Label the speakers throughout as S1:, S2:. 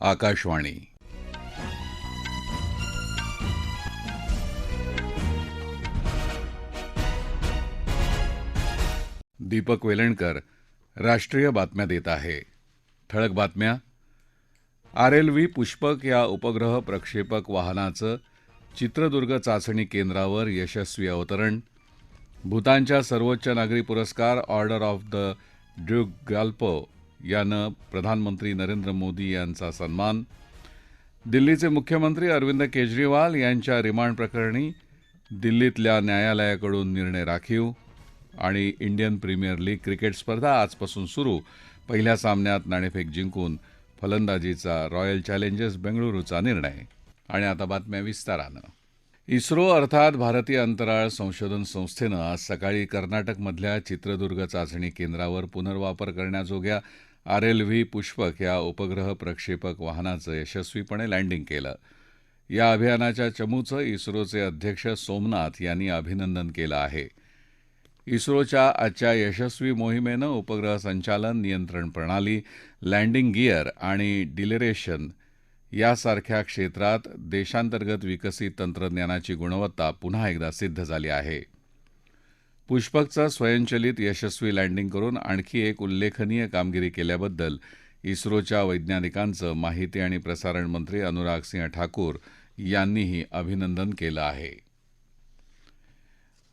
S1: आकाशवाणी. दीपक वेलणकर राष्ट्रीय बातम्या देत आहे. ठळक बातम्या. आर एल व्ही पुष्पक या उपग्रह प्रक्षेपक वाहनाचं चित्रदुर्ग चाचणी केंद्रावर यशस्वी अवतरण. भूतानच्या सर्वोच्च नागरी पुरस्कार order of the Druk Gyalpo यानं प्रधानमंत्री नरेंद्र मोदी यांचा सन्मान. दिल्लीचे मुख्यमंत्री अरविंद केजरीवाल यांच्या रिमांड प्रकरणी दिल्लीतल्या न्यायालयाकडून निर्णय राखीव आणि इंडियन प्रीमियर लीग क्रिकेट स्पर्धा आजपासून सुरू. पहिल्या सामन्यात नाणेफेक जिंकून फलंदाजीचा रॉयल चॅलेंजर्स बेंगळुरूचा निर्णय. आणि आता बातम्या विस्तारानं. इस्रो अर्थात भारतीय अंतराळ संशोधन संस्थेनं आज सकाळी कर्नाटकमधल्या चित्रदुर्ग चाचणी केंद्रावर पुनर्वापर करण्याजोग्या आर एल व्ही पुष्पक या उपग्रह प्रक्षेपक वाहनाचं यशस्वीपणे लँडिंग केलं. या अभियानाच्या चमूचं इस्रोचे अध्यक्ष सोमनाथ यांनी अभिनंदन केलं आहे. इस्रोच्या आजच्या यशस्वी मोहिमेनं उपग्रह संचालन नियंत्रण प्रणाली लँडिंग गिअर आणि डिलेरेशन यासारख्या क्षेत्रात देशांतर्गत विकसित तंत्रज्ञानाची गुणवत्ता पुन्हा एकदा सिद्ध झाली आहे. पुष्पकचा स्वयंचलित यशस्वी लँडिंग करून आणखी एक उल्लेखनीय कामगिरी केल्याबद्दल इस्रोच्या वैज्ञानिकांचं माहिती आणि प्रसारण मंत्री अनुराग सिंह ठाकूर यांनीही अभिनंदन केलं आहे.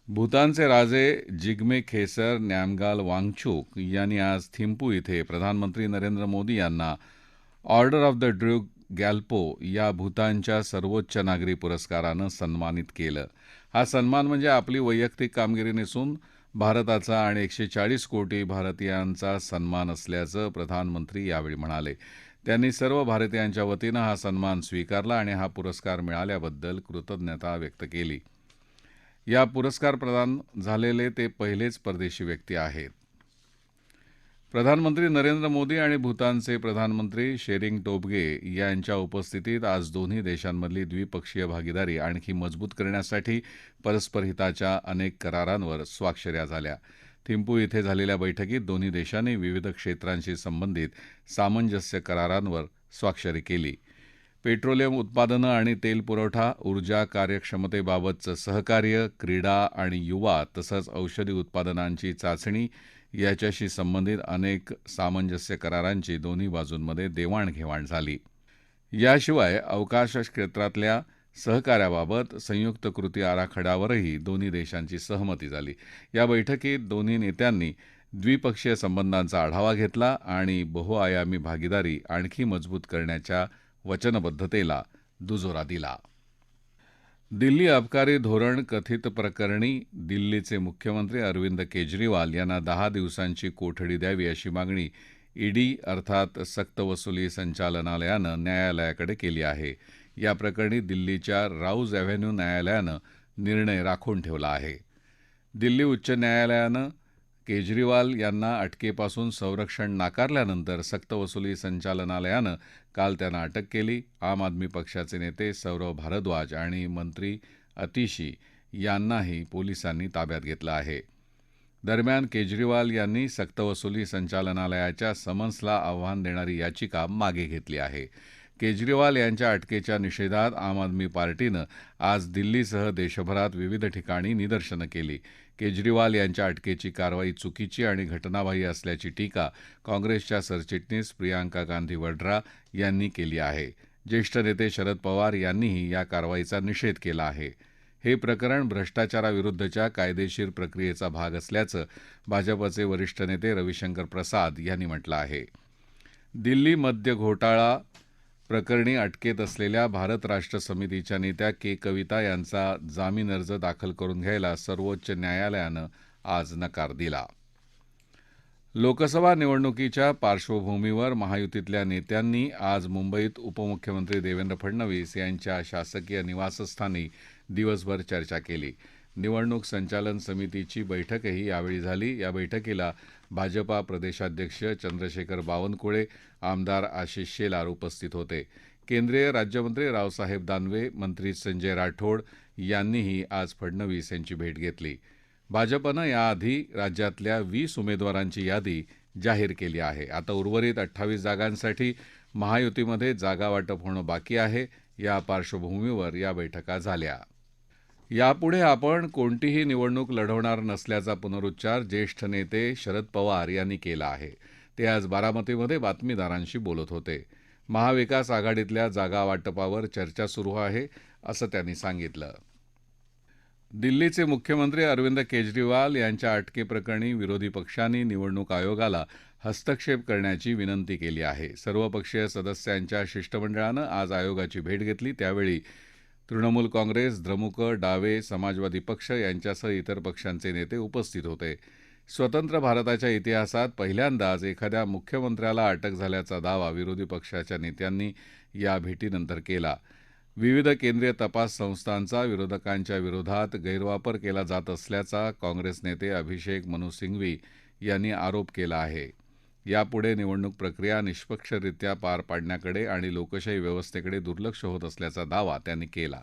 S1: भूतानचे राजे जिग्मे खेसर न्यामगाल वांगचूक यांनी आज थिम्पू इथे प्रधानमंत्री नरेंद्र मोदी यांना order of the Druk Gyalpo या भूतानच्या सर्वोच्च नागरी पुरस्कारानं सन्मानित केलं. हा सन्मान म्हणजे आपली वैयक्तिक कामगिरी नसून भारताचा आणि एकशे चाळीस कोटी भारतीयांचा सन्मान असल्याचं प्रधानमंत्री यावेळी म्हणाले. त्यांनी सर्व भारतीयांच्या वतीनं हा सन्मान स्वीकारला आणि हा पुरस्कार मिळाल्याबद्दल कृतज्ञता व्यक्त केली. या पुरस्कार प्रदान झालेले ते पहिलेच परदेशी व्यक्ती आहेत. प्रधानमंत्री नरेंद्र मोदी आणि भूतानचे प्रधानमंत्री शेरिंग टोबगे यांच्या उपस्थितीत आज दोन्ही देशांमधली द्विपक्षीय भागीदारी आणखी मजबूत करण्यासाठी परस्पर हिताच्या अनेक करारांवर स्वाक्षऱ्या झाल्या. थिंपू इथे झालेल्या बैठकीत दोन्ही देशांनी विविध क्षेत्रांशी संबंधित सामंजस्य करारांवर स्वाक्षरी केली. पेट्रोलियम उत्पादनं आणि तेल पुरवठा ऊर्जा कार्यक्षमतेबाबतचं सहकार्य क्रीडा आणि युवा तसंच औषधी उत्पादनांची चाचणी याच्याशी संबंधित अनेक सामंजस्य करारांची दोन्ही बाजूंमध्ये देवाणघेवाण झाली. याशिवाय अवकाश क्षेत्रातल्या सहकार्याबाबत संयुक्त कृती आराखड्यावरही दोन्ही देशांची सहमती झाली. या बैठकीत दोन्ही नेत्यांनी द्विपक्षीय संबंधांचा आढावा घेतला आणि बहुआयामी भागीदारी आणखी मजबूत करण्याच्या वचनबद्धतेला दुजोरा दिला. दिल्ली अबकारी धोरण कथित प्रकरणी दिल्लीचे मुख्यमंत्री अरविंद केजरीवाल यांना दहा दिवसांची कोठडी द्यावी अशी मागणी ईडी अर्थात सक्तवसुली संचालनालयानं न्यायालयाकडे केली आहे. या प्रकरणी दिल्लीच्या राऊज अव्हेन्यू न्यायालयानं निर्णय राखून ठेवला आहे. दिल्ली उच्च न्यायालयानं केजरीवाल यांना अटकेपासून संरक्षण नाकारल्यानंतर सक्तवसुली संचालनालयानं काल त्यांना अटक केली. आम आदमी पक्षाचे नेते सौरव भारद्वाज आणि मंत्री अतिशी यांनाही पोलिसांनी ताब्यात घेतलं आहे. दरम्यान केजरीवाल यांनी सक्तवसुली संचालनालयाच्या समन्सला आव्हान देणारी याचिका मागे घेतली आहे. केजरीवाल यांच्या अटकेच्या निषेधात आम आदमी पार्टीनं आज दिल्लीसह देशभरात विविध ठिकाणी निदर्शनं केली. केजरीवाल यांच्या अटकेची कारवाई चुकीची आणि घटनाबाह्य असल्याची टीका काँग्रेसच्या सरचिटणीस प्रियांका गांधी वड्रा यांनी केली आहे. ज्येष्ठ नेते शरद पवार यांनीही या कारवाईचा निषेध केला आहे. हे प्रकरण भ्रष्टाचाराविरुद्धच्या कायदेशीर प्रक्रियेचा भाग असल्याचं भाजपचे वरिष्ठ नेते रविशंकर प्रसाद यांनी म्हटलं आहे. दिल्ली मद्य घोटाळा प्रकरणी अटकेत असलेल्या भारत राष्ट्र समितीच्या नेत्या के कविता यांचा जामीन अर्ज दाखल करून घ्यायला सर्वोच्च न्यायालयानं आज नकार दिला. लोकसभा निवडणुकीच्या पार्श्वभूमीवर महायुतीतल्या नेत्यांनी आज मुंबईत उपमुख्यमंत्री देवेंद्र फडणवीस यांच्या शासकीय निवासस्थानी दिवसभर चर्चा केली. निवडणूक संचालन समितीची बैठकही यावेळी झाली. या बैठकीला भाजपा प्रदेशाध्यक्ष चंद्रशेखर बावनकुळे आमदार आशिष शेलार उपस्थित होते. केंद्रीय राज्यमंत्री रावसाहेब दानवे मंत्री संजय राठोड यांनीही आज फडणवीस यांची भेट घेतली. भाजपनं याआधी राज्यातल्या वीस उमेदवारांची यादी जाहीर केली आहे. आता उर्वरित अठ्ठावीस जागांसाठी महायुतीमध्ये जागा वाटप होणं बाकी आहे. या पार्श्वभूमीवर या बैठका झाल्या. यापुढे आपण कोणतीही निवडणूक लढवणार नसल्याचा पुनरुच्चार ज्येष्ठ नेते शरद पवार यांनी केला आहे. ते आज बारामतीमध्ये बातमीदारांशी बोलत होते. महाविकास आघाडीतल्या जागा वाटपावर चर्चा सुरू आहे असं त्यांनी सांगितलं. दिल्लीचे मुख्यमंत्री अरविंद केजरीवाल यांच्या अटकेप्रकरणी विरोधी पक्षांनी निवडणूक आयोगाला हस्तक्षेप करण्याची विनंती केली आहे. सर्वपक्षीय सदस्यांच्या शिष्टमंडळानं आज आयोगाची भेट घेतली. त्यावेळी तृणमूल काँग्रेस द्रमुक डावे समाजवादी पक्ष यांच्यासह इतर पक्षांचे नेते उपस्थित होते. स्वतंत्र भारताच्या इतिहासात पहिल्यांदाच एखाद्या मुख्यमंत्र्याला अटक झाल्याचा दावा विरोधी पक्षाच्या नेत्यांनी या भेटीनंतर केला. विविध केंद्रीय तपास संस्थांचा विरोधकांच्या विरोधात गैरवापर केला जात असल्याचा काँग्रेस नेते अभिषेक मनु सिंघवी यांनी आरोप केला आहे. यापुढे निवडणूक प्रक्रिया निष्पक्षरित्या पार पाडण्याकडे आणि लोकशाही व्यवस्थेकडे दुर्लक्ष होत असल्याचा दावा त्यांनी केला.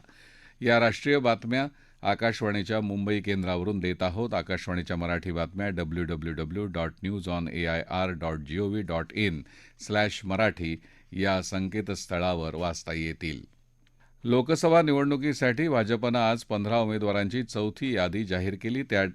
S1: या राष्ट्रीय बातम्या आकाशवाणीच्या मुंबई केंद्रावरून देत आहोत. आकाशवाणीच्या मराठी बातम्या W W W dot news on A I R dot G O V dot in slash Marathi या संकेतस्थळावर वाचता येतील. लोकसभा निवडणुकीसाठी भाजपनं आज पंधरा उमेदवारांची चौथी यादी जाहीर केली. त्यात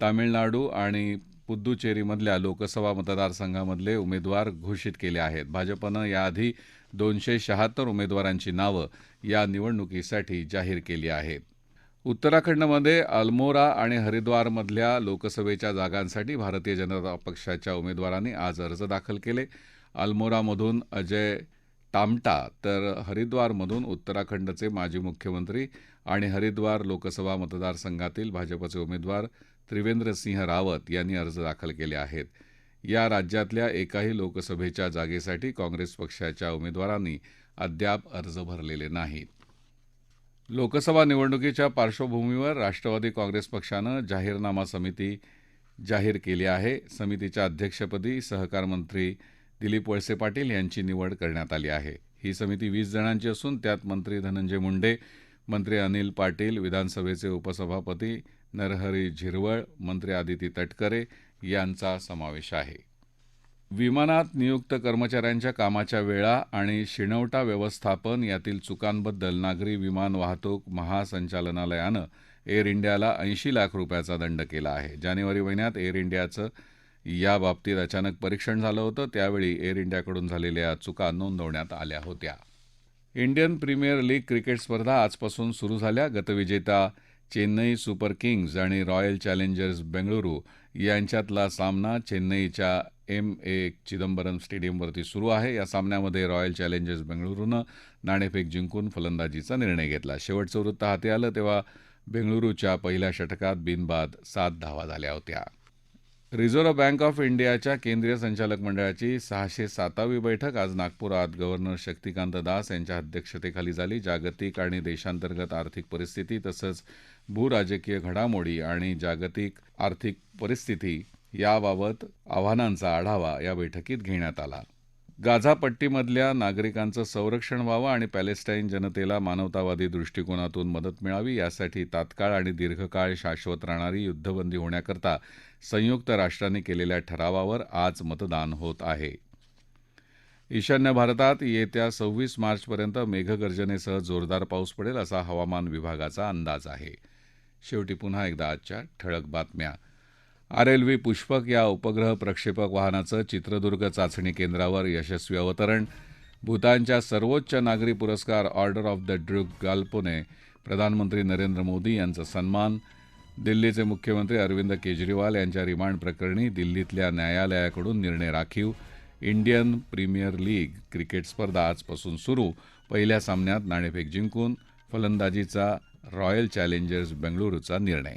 S1: तामिळनाडू आणि पुद्दुचेरीमधल्या लोकसभा मतदारसंघामधले उमेदवार घोषित केले आहेत. भाजपनं याआधी दोनशे शहात्तर उमेदवारांची नावं या निवडणुकीसाठी जाहीर केली आहेत. उत्तराखंडमध्ये अल्मोरा आणि हरिद्वारमधल्या लोकसभेच्या जागांसाठी भारतीय जनता पक्षाच्या उमेदवारांनी आज अर्ज दाखल केले. अल्मोरामधून अजय टामटा तर हरिद्वारमधून उत्तराखंडचे माजी मुख्यमंत्री आणि हरिद्वार लोकसभा मतदारसंघातील भाजपचे उमेदवार त्रिवेंद्र सिंह रावत यांनी अर्ज दाखल केले आहेत. या राज्यातल्या एकाही लोकसभेच्या जागेसाठी काँग्रेस पक्षाच्या उमेदवारांनी अद्याप अर्ज भरलेले नाहीत. लोकसभा निवडणुकीच्या पार्श्वभूमीवर राष्ट्रवादी काँग्रेस पक्षानं जाहीरनामा समिती जाहीर केली आहे. समितीच्या अध्यक्षपदी सहकार मंत्री दिलीप वळसे पाटील यांची निवड करण्यात आली आहे. ही समिती वीस जणांची असून त्यात मंत्री धनंजय मुंडे मंत्री अनिल पाटील विधानसभेचे उपसभापती नरहरी झिरवळ मंत्री आदिती तटकरे यांचा समावेश आहे. विमानात नियुक्त कर्मचाऱ्यांच्या कामाच्या वेळा आणि शिणवटा व्यवस्थापन यातील चुकांबद्दल नागरी विमान वाहतूक महासंचालनालयानं एअर इंडियाला ऐंशी लाख रुपयाचा दंड केला आहे. जानेवारी महिन्यात एअर इंडियाचं याबाबतीत अचानक परीक्षण झालं होतं. त्यावेळी एअर इंडियाकडून झालेल्या चुका नोंदवण्यात आल्या होत्या. इंडियन प्रीमियर लीग क्रिकेट स्पर्धा आजपासून सुरू झाल्या. गतविजेता चेन्नई सुपर किंग्ज आणि रॉयल चॅलेंजर्स बेंगळुरू यांच्यातला सामना चेन्नईच्या एम ए चिदंबरम स्टेडियमवरती सुरू आहे. या सामन्यामध्ये रॉयल चॅलेंजर्स बेंगळुरूनं नाणेफेक जिंकून फलंदाजीचा निर्णय घेतला. शेवटचं वृत्त हाती आलं तेव्हा बेंगळुरूच्या पहिल्या षटकात बिनबाद सात धावा झाल्या होत्या. रिझर्व्ह बँक ऑफ इंडियाच्या केंद्रीय संचालक मंडळाची सहाशे सातावी बैठक आज नागपुरात. गव्हर्नर शक्तिकांत दास यांच्या अध्यक्षतेखाली झाली. जागतिक आणि देशांतर्गत आर्थिक परिस्थिती तसंच भूराजकीय घडामोडी आणि जागतिक आर्थिक परिस्थिती याबाबत आव्हानांचा आढावा या बैठकीत घेण्यात आला. गाझा पट्टीमधल्या नागरिकांचं संरक्षण व्हावं आणि पॅलेस्टाईन जनतेला मानवतावादी दृष्टिकोनातून मदत मिळावी यासाठी तात्काळ आणि दीर्घकाळ शाश्वत राहणारी युद्धबंदी होण्याकरता संयुक्त राष्ट्रांनी केलेल्या ठरावावर आज मतदान होत आहे. ईशान्य भारतात येत्या सव्वीस मार्चपर्यंत मेघगर्जनेसह जोरदार पाऊस पडेल असा हवामान विभागाचा अंदाज आहे. शेवटी पुन्हा एकदा आजच्या ठळक बातम्या. आर एल पुष्पक या उपग्रह प्रक्षेपक वाहनाचं चित्रदुर्ग चाचणी केंद्रावर यशस्वी अवतरण भूतानच्या सर्वोच्च नागरी पुरस्कार ऑर्डर ऑफ द ड्रुग गाल्पोने प्रधानमंत्री नरेंद्र मोदी यांचा सन्मान दिल्लीचे मुख्यमंत्री अरविंद केजरीवाल यांच्या रिमांड प्रकरणी दिल्लीतल्या न्यायालयाकडून निर्णय राखीव इंडियन प्रीमियर लीग क्रिकेट स्पर्धा आजपासून सुरू पहिल्या सामन्यात नाणेफेक जिंकून फलंदाजीचा रॉयल चॅलेंजर्स बेंगळुरूचा निर्णय.